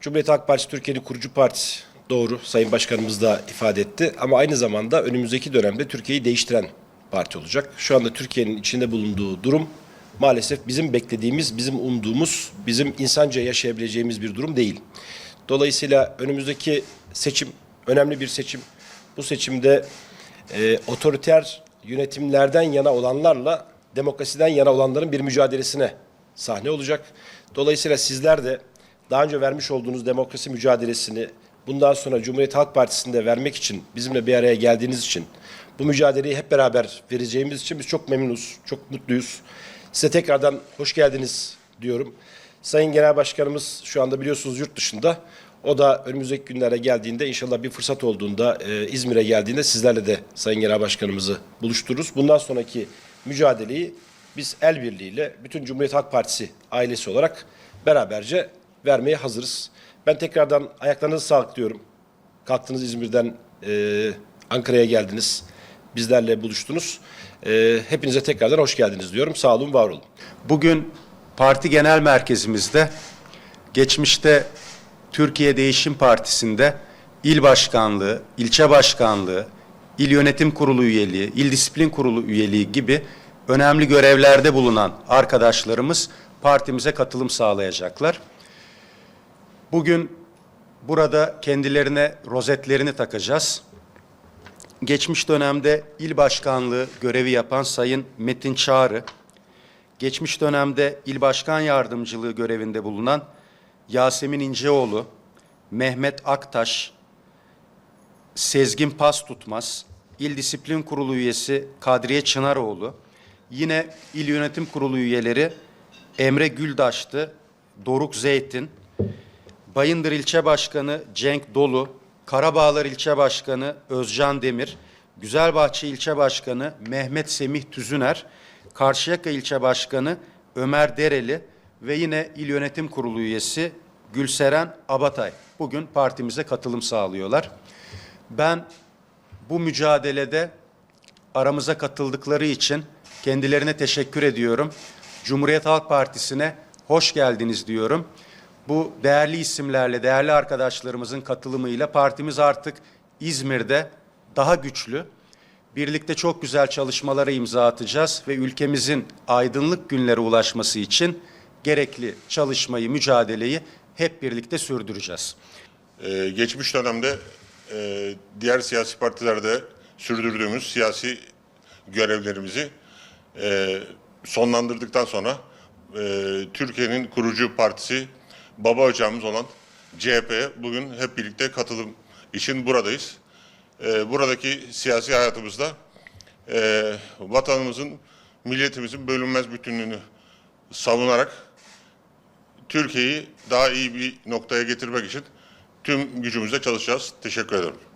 Cumhuriyet Halk Partisi Türkiye'nin kurucu partisi. Doğru, Sayın Başkanımız da ifade etti. Ama aynı zamanda önümüzdeki dönemde Türkiye'yi değiştiren parti olacak. Şu anda Türkiye'nin içinde bulunduğu durum maalesef bizim beklediğimiz, bizim umduğumuz, bizim insanca yaşayabileceğimiz bir durum değil. Dolayısıyla önümüzdeki seçim önemli bir seçim. Bu seçimde e, otoriter yönetimlerden yana olanlarla demokrasiden yana olanların bir mücadelesine sahne olacak. Dolayısıyla sizler de daha önce vermiş olduğunuz demokrasi mücadelesini bundan sonra Cumhuriyet Halk Partisi'nde vermek için bizimle bir araya geldiğiniz için bu mücadeleyi hep beraber vereceğimiz için biz çok memnunuz, çok mutluyuz. Size tekrardan hoş geldiniz diyorum. Sayın Genel Başkanımız şu anda biliyorsunuz yurt dışında. O da önümüzdeki günlere geldiğinde inşallah bir fırsat olduğunda e, İzmir'e geldiğinde sizlerle de Sayın Genel Başkanımızı buluştururuz. Bundan sonraki mücadeleyi biz el birliğiyle bütün Cumhuriyet Halk Partisi ailesi olarak beraberce vermeye hazırız. Ben tekrardan ayaklarınızı sağlık diyorum. Kalktınız İzmir'den e, Ankara'ya geldiniz. Bizlerle buluştunuz. E, hepinize tekrardan hoş geldiniz diyorum. Sağ olun, var olun. Bugün parti genel merkezimizde geçmişte Türkiye Değişim Partisi'nde il başkanlığı, ilçe başkanlığı, il yönetim kurulu üyeliği, il disiplin kurulu üyeliği gibi önemli görevlerde bulunan arkadaşlarımız partimize katılım sağlayacaklar. Bugün burada kendilerine rozetlerini takacağız. Geçmiş dönemde il başkanlığı görevi yapan Sayın Metin Çağrı, geçmiş dönemde il başkan yardımcılığı görevinde bulunan Yasemin İnceoğlu, Mehmet Aktaş, Sezgin Pas Tutmaz, İl Disiplin Kurulu üyesi Kadriye Çınaroğlu, yine İl Yönetim Kurulu üyeleri Emre Güldaş'tı, Doruk Zeytin, Bayındır İlçe Başkanı Cenk Dolu, Karabağlar İlçe Başkanı Özcan Demir, Güzelbahçe İlçe Başkanı Mehmet Semih Tüzüner, Karşıyaka İlçe Başkanı Ömer Dereli ve yine İl Yönetim Kurulu üyesi Gülseren Abatay bugün partimize katılım sağlıyorlar. Ben bu mücadelede aramıza katıldıkları için kendilerine teşekkür ediyorum. Cumhuriyet Halk Partisi'ne hoş geldiniz diyorum. Bu değerli isimlerle, değerli arkadaşlarımızın katılımıyla partimiz artık İzmir'de daha güçlü. Birlikte çok güzel çalışmalara imza atacağız ve ülkemizin aydınlık günlere ulaşması için gerekli çalışmayı, mücadeleyi hep birlikte sürdüreceğiz. Ee, geçmiş dönemde e, diğer siyasi partilerde sürdürdüğümüz siyasi görevlerimizi e, sonlandırdıktan sonra e, Türkiye'nin kurucu partisi baba ocağımız olan CHP'ye bugün hep birlikte katılım için buradayız. E, buradaki siyasi hayatımızda e, vatanımızın, milletimizin bölünmez bütünlüğünü savunarak Türkiye'yi daha iyi bir noktaya getirmek için tüm gücümüzle çalışacağız. Teşekkür ederim.